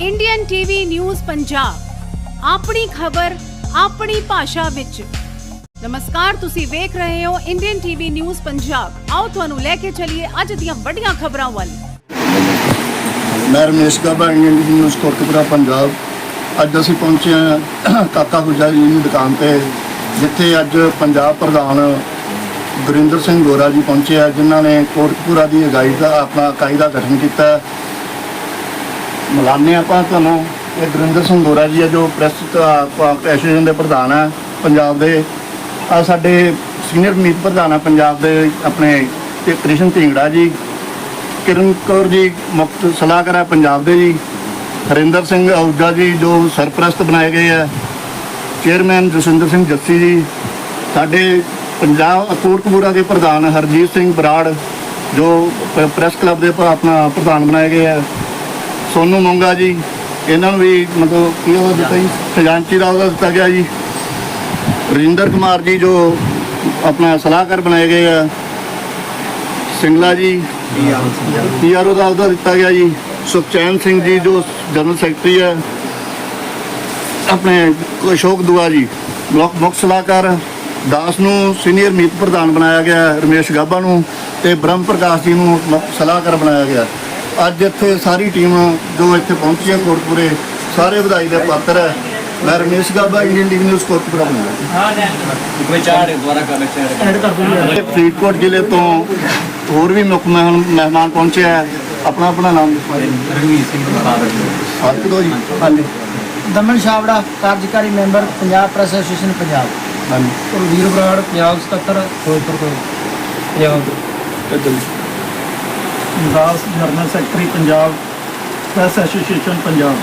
Indian TV news Punjab ਆਪਣੀ ਖਬਰ, ਆਪਣੀ ਭਾਸ਼ਾ ਵਿੱਚ। ਨਮਸਕਾਰ, ਤੁਸੀਂ ਵੇਖ ਰਹੇ ਹੋ ਇੰਡੀਅਨ ਟੀਵੀ ਨਿਊਜ਼ ਪੰਜਾਬ ਆਓ ਤੁਹਾਨੂੰ ਲੈ ਕੇ ਚੱਲੀਏ ਅੱਜ ਦੀਆਂ ਵੱਡੀਆਂ ਖਬਰਾਂ ਵੱਲ। ਮੈਂ ਰਮੇਸ਼ ਗਾਬਾ ਇੰਡੀਅਨ ਨਿਊਜ਼ ਕੋਟਕਪੂਰਾ ਪੰਜਾਬ ਅੱਜ ਅਸੀਂ ਪਹੁੰਚੇ ਹਾਂ ਕਾਕਾ ਹੁਜਾ ਜੀ ਦੀ ਦੁਕਾਨ ਤੇ, ਜਿੱਥੇ ਅੱਜ ਪੰਜਾਬ ਪ੍ਰਧਾਨ ਗੁਰਿੰਦਰ ਸਿੰਘ ਗੋਰਾ ਜੀ ਪਹੁੰਚੇ ਆ, ਜਿਨ੍ਹਾਂ ਨੇ ਕੋਟਕਪੂਰਾ ਦੀ ਅਗਾਈ ਦਾ ਆਪਣਾ ਇਕਾਈ ਦਾ ਗਠਨ ਕੀਤਾ। ਮਿਲਾਨੇ ਆਪਾਂ ਤੁਹਾਨੂੰ। ਇਹ ਗੁਰਿੰਦਰ ਸਿੰਘ ਗੋਰਾ ਜੀ ਹੈ ਜੋ ਪ੍ਰੈਸ ਐਸੋਸੀਏਸ਼ਨ ਦੇ ਪ੍ਰਧਾਨ ਹੈ ਪੰਜਾਬ ਦੇ। ਆ ਸਾਡੇ ਸੀਨੀਅਰ ਮੀਤ ਪ੍ਰਧਾਨ ਹੈ ਪੰਜਾਬ ਦੇ ਆਪਣੇ ਤੇ ਕ੍ਰਿਸ਼ਨ ਢਿੰਗੜਾ ਜੀ। ਕਿਰਨ ਕੌਰ ਜੀ ਮੁਖਤ ਸਲਾਹਕਾਰ ਹੈ ਪੰਜਾਬ ਦੇ ਜੀ। ਹਰਿੰਦਰ ਸਿੰਘ ਆਹੂਜਾ ਜੀ ਜੋ ਸਰਪ੍ਰਸਤ ਬਣਾਏ ਗਏ ਹੈ ਚੇਅਰਮੈਨ ਜਸਵਿੰਦਰ ਸਿੰਘ ਜੱਸੀ ਜੀ। ਸਾਡੇ ਪੰਜਾਬ ਕੋਟਕਪੂਰਾ ਦੇ ਪ੍ਰਧਾਨ ਹਰਜੀਤ ਸਿੰਘ ਬਰਾੜ ਜੋ ਪ- ਪ੍ਰੈਸ ਕਲੱਬ ਦੇ ਆਪਣਾ ਪ੍ਰਧਾਨ ਬਣਾਏ ਗਏ ਹੈ ਸੋਨੂ ਮੰਗਾ ਜੀ, ਇਹਨਾਂ ਨੂੰ ਵੀ ਮਤਲਬ ਕੀ ਉਹਦਾ ਦਿੱਤਾ ਜੀ? ਖਜ਼ਾਨਚੀ ਦਾ ਉਹਦਾ ਦਿੱਤਾ ਗਿਆ ਜੀ। ਰਜਿੰਦਰ ਕੁਮਾਰ ਜੀ ਜੋ ਆਪਣਾ ਸਲਾਹਕਾਰ ਬਣਾਏ ਗਏ ਆ। ਸਿੰਗਲਾ ਜੀ, ਪੀਆਰਓ ਦਾ ਅਹੁਦਾ ਦਿੱਤਾ ਗਿਆ ਜੀ। ਸੁਖਚੈਨ ਸਿੰਘ ਜੀ ਜੋ ਜਨਰਲ ਸੈਕਟਰੀ ਹੈ ਆਪਣੇ ਅਸ਼ੋਕ ਦੁਆ ਜੀ ਬਲਾਕ ਮੁੱਖ ਸਲਾਹਕਾਰ। ਦਾਸ ਨੂੰ ਸੀਨੀਅਰ ਮੀਤ ਪ੍ਰਧਾਨ ਬਣਾਇਆ ਗਿਆ, ਰਮੇਸ਼ ਗਾਬਾ ਨੂੰ ਤੇ ਬ੍ਰਹਮ ਪ੍ਰਕਾਸ਼ ਜੀ ਨੂੰ ਸਲਾਹਕਾਰ ਬਣਾਇਆ ਗਿਆ। ਅੱਜ ਇੱਥੇ ਸਾਰੀ ਟੀਮ ਜੋ ਇੱਥੇ ਪਹੁੰਚੀ ਹੈ ਕੋਟਪੁਰੇ ਸਾਰੇ ਵਧਾਈ ਦੇ ਪਾਤਰ ਹੈ। ਮੈਂ Ramesh Gaba Indian TV News Kotpura ਵਿਚਾਰ ਦੁਆਰਾ ਇਹ ਫਰੀਦਕੋਟ ਜ਼ਿਲ੍ਹੇ ਤੋਂ ਹੋਰ ਵੀ ਮੁੱਖ ਮਹਿਮਾਨ ਮਹਿਮਾਨ ਪਹੁੰਚੇ ਹੈ ਆਪਣਾ ਆਪਣਾ ਨਾਮ ਦੱਸੋ ਜੀ। ਰਣਵੀਰ ਸਿੰਘ ਬਹਾਦਰ ਹੱਥ ਦੋ ਜੀ। ਹਾਂਜੀ। ਦਮਨ ਛਾਬੜਾ ਕਾਰਜਕਾਰੀ member Punjab Press Association Punjab. ਹਾਂਜੀ। ਕੁਲਵੀਰ ਬਰਾੜ ਪੰਜਾਬ 77 ਫਿਰੋਜ਼ਪੁਰ ਤੋਂ। ਪੰਜਾਬ। ਜੀ। Das general secretary Punjab Press Association Punjab.